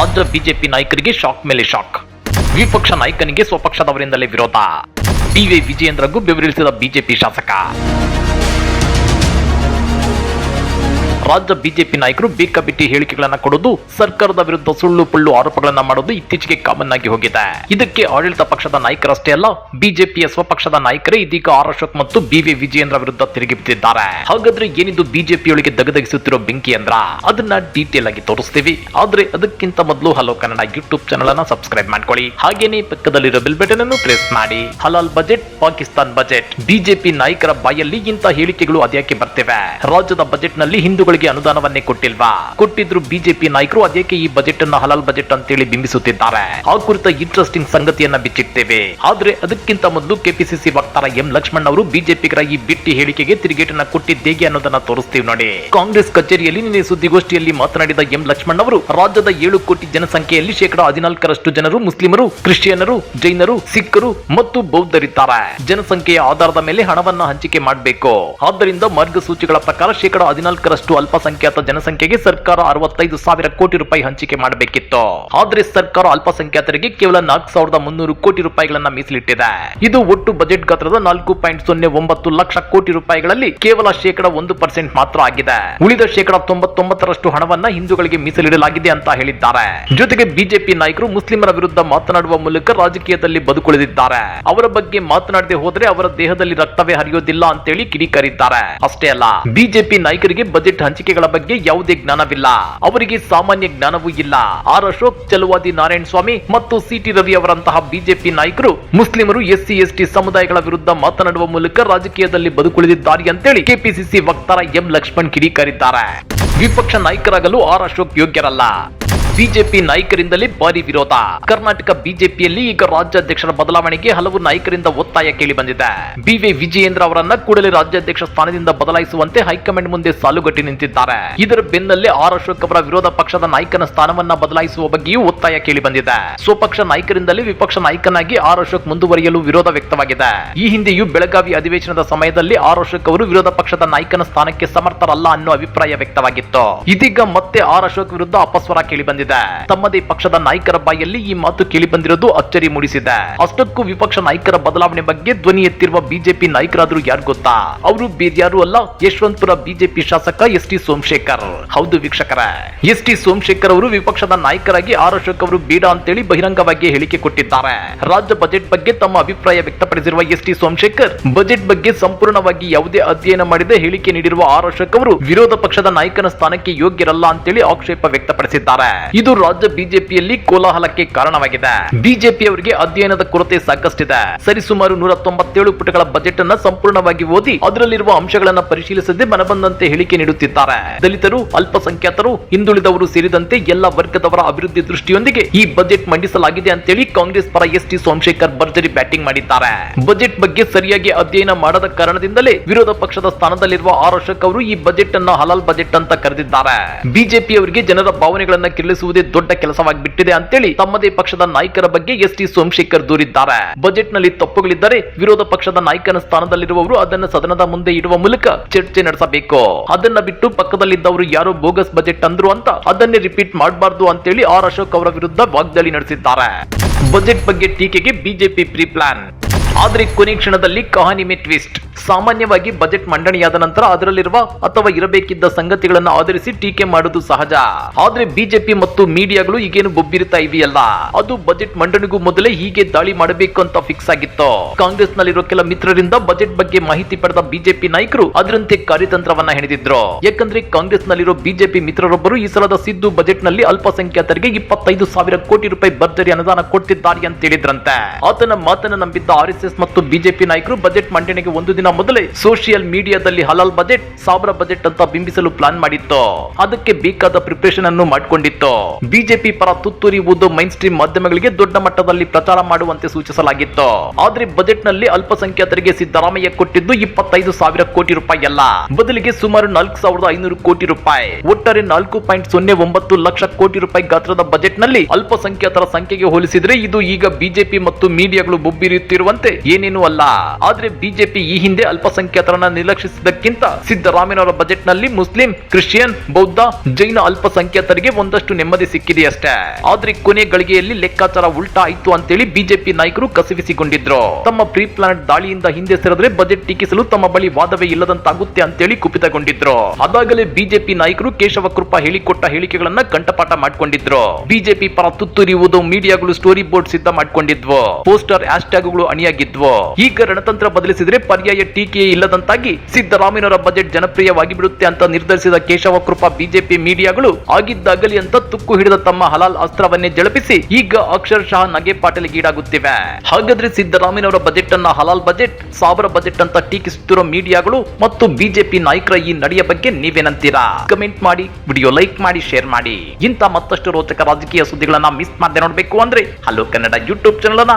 ರಾಜ್ಯ ಬಿಜೆಪಿ ನಾಯಕರಿಗೆ ಶಾಕ್ ಮೇಲೆ ಶಾಕ್. ವಿಪಕ್ಷ ನಾಯಕನಿಗೆ ಸ್ವಪಕ್ಷದವರಿಂದಲೇ ವಿರೋಧ. ಬಿವೈ ವಿಜಯೇಂದ್ರಗೂ ಬೆವರಿಳಿಸಿದ ಬಿಜೆಪಿ ಶಾಸಕ. ರಾಜ್ಯ ಬಿಜೆಪಿ ನಾಯಕರು ಬೇಕಾಬಿಟ್ಟಿ ಹೇಳಿಕೆಗಳನ್ನ ಕೊಡೋದು, ಸರ್ಕಾರದ ವಿರುದ್ಧ ಸುಳ್ಳು ಪುಳ್ಳು ಆರೋಪಗಳನ್ನ ಮಾಡೋದು ಇತ್ತೀಚೆಗೆ ಕಾಮನ್ ಆಗಿ ಹೋಗಿದೆ. ಇದಕ್ಕೆ ಆಡಳಿತ ಪಕ್ಷದ ನಾಯಕರಷ್ಟೇ ಅಲ್ಲ, ಬಿಜೆಪಿಯ ಸ್ವಪಕ್ಷದ ನಾಯಕರೇ ಇದೀಗ ಆರ್ ಅಶೋಕ್ ಮತ್ತು ಬಿವಿ ವಿಜಯೇಂದ್ರ ವಿರುದ್ಧ ತಿರುಗಿ ಬಿದ್ದಿದ್ದಾರೆ. ಹಾಗಾದ್ರೆ ಏನಿದು ಬಿಜೆಪಿಯೊಳಗೆ ದಗದಗಿಸುತ್ತಿರೋ ಬೆಂಕಿ ಅಂದ್ರ? ಅದನ್ನ ಡೀಟೇಲ್ ಆಗಿ ತೋರಿಸ್ತೀವಿ. ಆದ್ರೆ ಅದಕ್ಕಿಂತ ಮೊದಲು ಹಲೋ ಕನ್ನಡ ಯೂಟ್ಯೂಬ್ ಚಾನಲ್ ಅನ್ನ ಸಬ್ಸ್ಕ್ರೈಬ್ ಮಾಡ್ಕೊಳ್ಳಿ. ಹಾಗೇನೆ ಪಕ್ಕದಲ್ಲಿರೋ ಬೆಲ್ ಬಟನ್ ಅನ್ನು ಪ್ರೆಸ್ ಮಾಡಿ. ಹಲಾಲ್ ಬಜೆಟ್ ಪಾಕಿಸ್ತಾನ್ ಬಜೆಟ್ ಬಿಜೆಪಿ ನಾಯಕರ ಬಾಯಲ್ಲಿ ಇಂಥ ಹೇಳಿಕೆಗಳು ಅದ್ಯಾಕೆ ಬರ್ತಿವೆ? ರಾಜ್ಯದ ಬಜೆಟ್ನಲ್ಲಿ ಹಿಂದೂಗಳಿಗೆ ಅನುದಾನವನ್ನೇ ಕೊಟ್ಟಿಲ್ವಾ? ಕೊಟ್ಟಿದ್ರು ಬಿಜೆಪಿ ನಾಯಕರು ಅದಕ್ಕೆ ಈ ಬಜೆಟ್ ಅನ್ನು ಹಲಾಲ್ ಬಜೆಟ್ ಅಂತೇಳಿ ಬಿಂಬಿಸುತ್ತಿದ್ದಾರೆ? ಆ ಕುರಿತ ಇಂಟ್ರೆಸ್ಟಿಂಗ್ ಸಂಗತಿಯನ್ನ ಬಿಚ್ಚಿಡ್ತೇವೆ. ಆದ್ರೆ ಅದಕ್ಕಿಂತ ಮೊದಲು ಕೆಪಿಸಿಸಿ ವಕ್ತಾರ ಎಂ ಲಕ್ಷ್ಮಣ್ ಅವರು ಬಿಜೆಪಿಗರ ಈ ಬಿಟ್ಟಿ ಹೇಳಿಕೆಗೆ ತಿರುಗೇಟನ್ನ ಕೊಟ್ಟಿದ್ದೇಗೆ ಅನ್ನೋದನ್ನ ತೋರಿಸ್ತೀವಿ ನೋಡಿ. ಕಾಂಗ್ರೆಸ್ ಕಚೇರಿಯಲ್ಲಿ ನಿನ್ನೆ ಸುದ್ದಿಗೋಷ್ಠಿಯಲ್ಲಿ ಮಾತನಾಡಿದ ಎಂ ಲಕ್ಷ್ಮಣ್ ಅವರು, ರಾಜ್ಯದ ಏಳು ಕೋಟಿ ಜನಸಂಖ್ಯೆಯಲ್ಲಿ ಶೇಕಡಾ ಹದಿನಾಲ್ಕರಷ್ಟು ಜನರು ಮುಸ್ಲಿಮರು ಕ್ರಿಶ್ಚಿಯನ್ನರು ಜೈನರು, ಸಿಖ್ಖರು ಮತ್ತು ಬೌದ್ಧರಿದ್ದಾರೆ. ಜನಸಂಖ್ಯೆಯ ಆಧಾರದ ಮೇಲೆ ಹಣವನ್ನ ಹಂಚಿಕೆ ಮಾಡಬೇಕು. ಆದ್ದರಿಂದ ಮಾರ್ಗಸೂಚಿಗಳ ಪ್ರಕಾರ ಶೇಕಡಾ ಹದಿನಾಲ್ಕರಷ್ಟು ಅಲ್ಪಸಂಖ್ಯಾತ ಜನಸಂಖ್ಯೆಗೆ ಸರ್ಕಾರ ಅರವತ್ತೈದು ಸಾವಿರ ಕೋಟಿ ರೂಪಾಯಿ ಹಂಚಿಕೆ ಮಾಡಬೇಕಿತ್ತು. ಆದ್ರೆ ಸರ್ಕಾರ ಅಲ್ಪಸಂಖ್ಯಾತರಿಗೆ ಕೇವಲ ನಾಲ್ಕು ಸಾವಿರದ ಮುನ್ನೂರು ಕೋಟಿ ರೂಪಾಯಿಗಳನ್ನ ಮೀಸಲಿಟ್ಟಿದೆ. ಇದು ಒಟ್ಟು ಬಜೆಟ್ ಗಾತ್ರದ ನಾಲ್ಕು ಪಾಯಿಂಟ್ ಸೊನ್ನೆ ಒಂಬತ್ತು ಲಕ್ಷ ಕೋಟಿ ರೂಪಾಯಿಗಳಲ್ಲಿ ಕೇವಲ ಶೇಕಡ ಒಂದು ಪರ್ಸೆಂಟ್ ಮಾತ್ರ ಆಗಿದೆ. ಉಳಿದ ಶೇಕಡ ತೊಂಬತ್ತೊಂಬತ್ತರಷ್ಟು ಹಣವನ್ನ ಹಿಂದೂಗಳಿಗೆ ಮೀಸಲಿಡಲಾಗಿದೆ ಅಂತ ಹೇಳಿದ್ದಾರೆ. ಜೊತೆಗೆ ಬಿಜೆಪಿ ನಾಯಕರು ಮುಸ್ಲಿಮರ ವಿರುದ್ಧ ಮಾತನಾಡುವ ಮೂಲಕ ರಾಜಕೀಯದಲ್ಲಿ ಬದುಕುಳಿದಿದ್ದಾರೆ. ಅವರ ಬಗ್ಗೆ ಮಾತನಾಡದೆ ಹೋದ್ರೆ ಅವರ ದೇಹದಲ್ಲಿ ರಕ್ತವೇ ಹರಿಯೋದಿಲ್ಲ ಅಂತೇಳಿ ಕಿಡಿಕಾರಿದ್ದಾರೆ. ಅಷ್ಟೇ ಅಲ್ಲ, ಬಿಜೆಪಿ ನಾಯಕರಿಗೆ ಬಜೆಟ್ ಹಂಚಿಕೆಗಳ ಬಗ್ಗೆ ಯಾವುದೇ ಜ್ಞಾನವಿಲ್ಲ. ಅವರಿಗೆ ಸಾಮಾನ್ಯ ಜ್ಞಾನವೂ ಇಲ್ಲ. ಆರ್ ಅಶೋಕ್, ಚಲುವಾದಿ ನಾರಾಯಣ ಸ್ವಾಮಿ ಮತ್ತು ಸಿಟಿ ರವಿ ಅವರಂತಹ ಬಿಜೆಪಿ ನಾಯಕರು ಮುಸ್ಲಿಮರು ಎಸ್ಸಿ, ಎಸ್ಟಿ ಸಮುದಾಯಗಳ ವಿರುದ್ಧ ಮಾತನಾಡುವ ಮೂಲಕ ರಾಜಕೀಯದಲ್ಲಿ ಬದುಕುಳಿದಿದ್ದಾರೆ ಅಂತೇಳಿ ಕೆಪಿಸಿಸಿ ವಕ್ತಾರ ಎಂ ಲಕ್ಷ್ಮಣ್ ಕಿಡಿಕಾರಿದ್ದಾರೆ. ವಿಪಕ್ಷ ನಾಯಕರಾಗಲು ಆರ್ ಅಶೋಕ್ ಯೋಗ್ಯರಲ್ಲ. ಬಿಜೆಪಿ ನಾಯಕರಿಂದಲೇ ಭಾರಿ ವಿರೋಧ. ಕರ್ನಾಟಕ ಬಿಜೆಪಿಯಲ್ಲಿ ಈಗ ರಾಜ್ಯಾಧ್ಯಕ್ಷರ ಬದಲಾವಣೆಗೆ ಹಲವು ನಾಯಕರಿಂದ ಒತ್ತಾಯ ಕೇಳಿ ಬಂದಿದೆ. ಬಿವಿ ವಿಜಯೇಂದ್ರ ಅವರನ್ನ ಕೂಡಲೇ ರಾಜ್ಯಾಧ್ಯಕ್ಷ ಸ್ಥಾನದಿಂದ ಬದಲಾಯಿಸುವಂತೆ ಹೈಕಮಾಂಡ್ ಮುಂದೆ ಸಾಲುಗಟ್ಟಿ ನಿಂತಿದ್ದಾರೆ. ಇದರ ಬೆನ್ನಲ್ಲೇ ಆರ್ ಅಶೋಕ್ ಅವರ ವಿರೋಧ ಪಕ್ಷದ ನಾಯಕನ ಸ್ಥಾನವನ್ನ ಬದಲಾಯಿಸುವ ಬಗ್ಗೆಯೂ ಒತ್ತಾಯ ಕೇಳಿ ಬಂದಿದೆ. ಸ್ವಪಕ್ಷ ನಾಯಕರಿಂದಲೇ ವಿಪಕ್ಷ ನಾಯಕನಾಗಿ ಆರ್ ಅಶೋಕ್ ಮುಂದುವರಿಯಲು ವಿರೋಧ ವ್ಯಕ್ತವಾಗಿದೆ. ಈ ಹಿಂದೆಯೂ ಬೆಳಗಾವಿ ಅಧಿವೇಶನದ ಸಮಯದಲ್ಲಿ ಆರ್ ಅಶೋಕ್ ಅವರು ವಿರೋಧ ಪಕ್ಷದ ನಾಯಕನ ಸ್ಥಾನಕ್ಕೆ ಸಮರ್ಥರಲ್ಲ ಅನ್ನೋ ಅಭಿಪ್ರಾಯ ವ್ಯಕ್ತವಾಗಿತ್ತು. ಇದೀಗ ಮತ್ತೆ ಆರ್ ಅಶೋಕ್ ವಿರುದ್ಧ ಅಪಸ್ವರ ಕೇಳಿ ಬಂದಿದೆ. ತಮ್ಮದೇ ಪಕ್ಷದ ನಾಯಕರ ಬಾಯಲ್ಲಿ ಈ ಮಾತು ಕೇಳಿ ಬಂದಿರೋದು ಅಚ್ಚರಿ ಮೂಡಿಸಿದೆ. ಅಷ್ಟಕ್ಕೂ ವಿಪಕ್ಷ ನಾಯಕರ ಬದಲಾವಣೆ ಬಗ್ಗೆ ಧ್ವನಿ ಎತ್ತಿರುವ ಬಿಜೆಪಿ ನಾಯಕರಾದ್ರೂ ಯಾರು ಗೊತ್ತಾ? ಅವರು ಬೇರ್ಯಾರು ಅಲ್ಲ, ಯಶವಂತಪುರ ಬಿಜೆಪಿ ಶಾಸಕ ಎಸ್ ಟಿ ಸೋಮಶೇಖರ್. ಹೌದು ವೀಕ್ಷಕರ. ಎಸ್ ಟಿ ಸೋಮಶೇಖರ್ ಅವರು ವಿಪಕ್ಷದ ನಾಯಕರಾಗಿ ಆರ್ ಅಶೋಕ್ ಅವರು ಬೇಡ ಅಂತೇಳಿ ಬಹಿರಂಗವಾಗಿ ಹೇಳಿಕೆ ಕೊಟ್ಟಿದ್ದಾರೆ. ರಾಜ್ಯ ಬಜೆಟ್ ಬಗ್ಗೆ ತಮ್ಮ ಅಭಿಪ್ರಾಯ ವ್ಯಕ್ತಪಡಿಸಿರುವ ಎಸ್ ಟಿ ಸೋಮಶೇಖರ್, ಬಜೆಟ್ ಬಗ್ಗೆ ಸಂಪೂರ್ಣವಾಗಿ ಯಾವುದೇ ಅಧ್ಯಯನ ಮಾಡಿದ ಹೇಳಿಕೆ ನೀಡಿರುವ ಆರ್ ಅಶೋಕ್ ಅವರು ವಿರೋಧ ಪಕ್ಷದ ನಾಯಕನ ಸ್ಥಾನಕ್ಕೆ ಯೋಗ್ಯರಲ್ಲ ಅಂತೇಳಿ ಆಕ್ಷೇಪ ವ್ಯಕ್ತಪಡಿಸಿದ್ದಾರೆ. ಇದು ರಾಜ್ಯ ಬಿಜೆಪಿಯಲ್ಲಿ ಕೋಲಾಹಲಕ್ಕೆ ಕಾರಣವಾಗಿದೆ. ಬಿಜೆಪಿ ಅವರಿಗೆ ಅಧ್ಯಯನದ ಕೊರತೆ ಸಾಕಷ್ಟಿದೆ. ಸರಿಸುಮಾರು ನೂರ ತೊಂಬತ್ತೇಳು ಪುಟಗಳ ಬಜೆಟ್ ಅನ್ನ ಸಂಪೂರ್ಣವಾಗಿ ಓದಿ ಅದರಲ್ಲಿರುವ ಅಂಶಗಳನ್ನ ಪರಿಶೀಲಿಸದೆ ಮನಬಂದಂತೆ ಹೇಳಿಕೆ ನೀಡುತ್ತಿದ್ದಾರೆ. ದಲಿತರು, ಅಲ್ಪಸಂಖ್ಯಾತರು, ಹಿಂದುಳಿದವರು ಸೇರಿದಂತೆ ಎಲ್ಲ ವರ್ಗದವರ ಅಭಿವೃದ್ಧಿ ದೃಷ್ಟಿಯೊಂದಿಗೆ ಈ ಬಜೆಟ್ ಮಂಡಿಸಲಾಗಿದೆ ಅಂತೇಳಿ ಕಾಂಗ್ರೆಸ್ ಪರ ಎಸ್ ಟಿ ಸೋಮಶೇಖರ್ ಭರ್ಜರಿ ಬ್ಯಾಟಿಂಗ್ ಮಾಡಿದ್ದಾರೆ. ಬಜೆಟ್ ಬಗ್ಗೆ ಸರಿಯಾಗಿ ಅಧ್ಯಯನ ಮಾಡದ ಕಾರಣದಿಂದಲೇ ವಿರೋಧ ಪಕ್ಷದ ಸ್ಥಾನದಲ್ಲಿರುವ ಆರ್ ಅವರು ಈ ಬಜೆಟ್ ಅನ್ನ ಹಲಾಲ್ ಬಜೆಟ್ ಅಂತ ಕರೆದಿದ್ದಾರೆ. ಬಿಜೆಪಿ ಅವರಿಗೆ ಜನರ ಭಾವನೆಗಳನ್ನ ಕೆರಳಿಸುವುದೇ ದೊಡ್ಡ ಕೆಲಸವಾಗಿಬಿಟ್ಟಿದೆ ಅಂತೇಳಿ ತಮ್ಮದೇ ಪಕ್ಷದ ನಾಯಕರ ಬಗ್ಗೆ ಎಸ್ ಟಿ ಸೋಮಶೇಖರ್ ದೂರಿದ್ದಾರೆ. ಬಜೆಟ್ನಲ್ಲಿ ತಪ್ಪುಗಳಿದ್ದರೆ ವಿರೋಧ ಪಕ್ಷದ ನಾಯಕನ ಸ್ಥಾನದಲ್ಲಿರುವವರು ಅದನ್ನು ಸದನದ ಮುಂದೆ ಇಡುವ ಮೂಲಕ ಚರ್ಚೆ ನಡೆಸಬೇಕು. ಅದನ್ನ ಬಿಟ್ಟು ಪಕ್ಕದಲ್ಲಿದ್ದವರು ಯಾರೋ ಬೋಗಸ್ ಬಜೆಟ್ ಅಂದ್ರು ಅಂತ ಅದನ್ನೇ ರಿಪೀಟ್ ಮಾಡಬಾರದು ಅಂತೇಳಿ ಆರ್ ಅಶೋಕ್ ಅವರ ವಿರುದ್ಧ ವಾಗ್ದಾಳಿ ನಡೆಸಿದ್ದಾರೆ. ಬಜೆಟ್ ಬಗ್ಗೆ ಟೀಕೆಗೆ ಬಿಜೆಪಿ ಪ್ರೀ ಪ್ಲಾನ್. ಆದ್ರೆ ಕೊನೆ ಕ್ಷಣದಲ್ಲಿ ಕಹಾನಿ ಮೇ ಟ್ವಿಸ್ಟ್ ಸಾಮಾನ್ಯವಾಗಿ ಬಜೆಟ್ ಮಂಡನೆಯಾದ ನಂತರ ಅದರಲ್ಲಿರುವ ಅಥವಾ ಇರಬೇಕಿದ್ದ ಸಂಗತಿಗಳನ್ನು ಆಧರಿಸಿ ಟೀಕೆ ಮಾಡುವುದು ಸಹಜ. ಆದ್ರೆ ಬಿಜೆಪಿ ಮತ್ತು ಮೀಡಿಯಾಗಳು ಈಗೇನು ಬೊಬ್ಬಿರುತ್ತಾ ಇವೆಯಲ್ಲ ಅದು ಬಜೆಟ್ ಮಂಡನೆಗೂ ಮೊದಲೇ ಹೀಗೆ ದಾಳಿ ಮಾಡಬೇಕು ಅಂತ ಫಿಕ್ಸ್ ಆಗಿತ್ತು. ಕಾಂಗ್ರೆಸ್ ನಲ್ಲಿರುವ ಕೆಲ ಮಿತ್ರರಿಂದ ಬಜೆಟ್ ಬಗ್ಗೆ ಮಾಹಿತಿ ಪಡೆದ ಬಿಜೆಪಿ ನಾಯಕರು ಅದರಂತೆ ಕಾರ್ಯತಂತ್ರವನ್ನ ಹೆಣೆದಿದ್ರು. ಯಾಕಂದ್ರೆ ಕಾಂಗ್ರೆಸ್ ನಲ್ಲಿರೋ ಬಿಜೆಪಿ ಮಿತ್ರರೊಬ್ಬರು ಈ ಸಲದ ಸಿದ್ದು ಬಜೆಟ್ನಲ್ಲಿ ಅಲ್ಪಸಂಖ್ಯಾತರಿಗೆ ಇಪ್ಪತ್ತೈದು ಸಾವಿರ ಕೋಟಿ ರೂಪಾಯಿ ಭರ್ಜರಿ ಅನುದಾನ ಕೊಟ್ಟಿದ್ದಾರೆ ಅಂತ ಹೇಳಿದ್ರಂತೆ. ಆತನ ಮಾತನ್ನ ನಂಬಿದ್ದ ಆರ್ ಎಸ್ ಎಸ್ ಮತ್ತು ಬಿಜೆಪಿ ನಾಯಕರು ಬಜೆಟ್ ಮಂಡನೆಗೆ ಒಂದು ದಿನ ಮೊದಲೇ ಸೋಷಿಯಲ್ ಮೀಡಿಯಾದಲ್ಲಿ ಹಲಾಲ್ ಬಜೆಟ್ ಸಾವಿರ ಬಜೆಟ್ ಅಂತ ಬಿಂಬಿಸಲು ಪ್ಲಾನ್ ಮಾಡಿತ್ತು. ಅದಕ್ಕೆ ಬೇಕಾದ ಪ್ರಿಪರೇಷನ್ ಅನ್ನು ಮಾಡಿಕೊಂಡಿತ್ತು. ಬಿಜೆಪಿ ಪರ ತುತ್ತೂರಿ ಓದೋ ಮೈನ್ ಸ್ಟ್ರೀಮ್ ಮಾಧ್ಯಮಗಳಿಗೆ ದೊಡ್ಡ ಮಟ್ಟದಲ್ಲಿ ಪ್ರಚಾರ ಮಾಡುವಂತೆ ಸೂಚಿಸಲಾಗಿತ್ತು. ಆದ್ರೆ ಬಜೆಟ್ನಲ್ಲಿ ಅಲ್ಪಸಂಖ್ಯಾತರಿಗೆ ಸಿದ್ದರಾಮಯ್ಯ ಕೊಟ್ಟಿದ್ದು ಇಪ್ಪತ್ತೈದು ಸಾವಿರ ಕೋಟಿ ರೂಪಾಯಿ ಅಲ್ಲ. ಬದಲಿಗೆ ಸುಮಾರು ನಾಲ್ಕು ಸಾವಿರದ ಐನೂರು ಕೋಟಿ ರೂಪಾಯಿ. ಒಟ್ಟಾರೆ ನಾಲ್ಕು ಪಾಯಿಂಟ್ ಸೊನ್ನೆ ಒಂಬತ್ತು ಲಕ್ಷ ಕೋಟಿ ರೂಪಾಯಿ ಗಾತ್ರದ ಬಜೆಟ್ನಲ್ಲಿ ಅಲ್ಪಸಂಖ್ಯಾತರ ಸಂಖ್ಯೆಗೆ ಹೋಲಿಸಿದ್ರೆ ಇದು ಈಗ ಬಿಜೆಪಿ ಮತ್ತು ಮೀಡಿಯಾಗಳು ಬೊಬ್ಬಿರಿಯುತ್ತಿರುವಂತೆ ಅಂದ್ರೆ ಏನೇನೂ ಅಲ್ಲ. ಆದ್ರೆ ಬಿಜೆಪಿ ಈ ಹಿಂದೆ ಅಲ್ಪಸಂಖ್ಯಾತರನ್ನ ನಿರ್ಲಕ್ಷಿಸಿದ್ದಕ್ಕಿಂತ ಸಿದ್ದರಾಮಯ್ಯನವರ ಬಜೆಟ್ನಲ್ಲಿ ಮುಸ್ಲಿಂ, ಕ್ರಿಶ್ಚಿಯನ್, ಬೌದ್ಧ, ಜೈನ ಅಲ್ಪಸಂಖ್ಯಾತರಿಗೆ ಒಂದಷ್ಟು ನೆಮ್ಮದಿ ಸಿಕ್ಕಿದೆಯಷ್ಟೇ ಆದ್ರೆ ಕೊನೆ ಗಳಿಗೆಯಲ್ಲಿ ಲೆಕ್ಕಾಚಾರ ಉಲ್ಟಾ ಆಯ್ತು ಅಂತೇಳಿ ಬಿಜೆಪಿ ನಾಯಕರು ಕಸಿವಿಸಿಕೊಂಡಿದ್ರು. ತಮ್ಮ ಪ್ರೀ ಪ್ಲಾನೆಟ್ ದಾಳಿಯಿಂದ ಹಿಂದೆ ಸರಿದ್ರೆ ಬಜೆಟ್ ಟೀಕಿಸಲು ತಮ್ಮ ಬಳಿ ವಾದವೇ ಇಲ್ಲದಂತಾಗುತ್ತೆ ಅಂತೇಳಿ ಕುಪಿತಗೊಂಡಿದ್ರು. ಅದಾಗಲೇ ಬಿಜೆಪಿ ನಾಯಕರು ಕೇಶವ ಕೃಪಾ ಹೇಳಿಕೊಟ್ಟ ಹೇಳಿಕೆಗಳನ್ನ ಕಂಠಪಾಠ ಮಾಡಿಕೊಂಡಿದ್ರು. ಬಿಜೆಪಿ ಪರ ತುತ್ತುರಿಯುವುದು ಮೀಡಿಯಾಗಳು ಸ್ಟೋರಿ ಬೋರ್ಡ್ ಸಿದ್ಧ ಮಾಡ್ಕೊಂಡಿದ್ವು. ಪೋಸ್ಟರ್ ಹ್ಯಾಶ್ಟ್ಯಾಗ್ಗಳು ಅಣಿಯಾಗಿದ್ವು ಈಗ ರಣತಂತ್ರ ಬದಲಿಸಿದ್ರೆ ಪರ್ಯಾಯ ಟೀಕೆ ಇಲ್ಲದಂತಾಗಿ ಸಿದ್ದರಾಮಯ್ಯನವರ ಬಜೆಟ್ ಜನಪ್ರಿಯವಾಗಿ ಬಿಡುತ್ತೆ ಅಂತ ನಿರ್ಧರಿಸಿದ ಕೇಶವ ಕೃಪಾ ಬಿಜೆಪಿ ಮೀಡಿಯಾಗಳು ಆಗಿದ್ದಾಗಲಿ ಅಂತ ತುಕ್ಕು ಹಿಡಿದ ತಮ್ಮ ಹಲಾಲ್ ಅಸ್ತ್ರವನ್ನೇ ಜಳಪಿಸಿ ಈಗ ಅಕ್ಷರಶಃ ನಗೆ ಪಾಟಲಿಗೀಡಾಗುತ್ತಿವೆ ಹಾಗಾದ್ರೆ ಸಿದ್ದರಾಮಯ್ಯನವರ ಬಜೆಟ್ ಅನ್ನ ಹಲಾಲ್ ಬಜೆಟ್ ಸಾವಿರ ಬಜೆಟ್ ಅಂತ ಟೀಕಿಸುತ್ತಿರುವ ಮೀಡಿಯಾಗಳು ಮತ್ತು ಬಿಜೆಪಿ ನಾಯಕರ ಈ ನಡೆಯ ಬಗ್ಗೆ ನೀವೇನಂತೀರಾ? ಕಮೆಂಟ್ ಮಾಡಿ ವಿಡಿಯೋ ಲೈಕ್ ಮಾಡಿ ಶೇರ್ ಮಾಡಿ. ಇಂಥ ಮತ್ತಷ್ಟು ರೋಚಕ ರಾಜಕೀಯ ಸುದ್ದಿಗಳನ್ನ ಮಿಸ್ ಮಾಡದೆ ನೋಡಬೇಕು ಅಂದ್ರೆ ಹಲೋ ಕನ್ನಡ ಯೂಟ್ಯೂಬ್ ಚಾನಲ್ ಅನ್ನ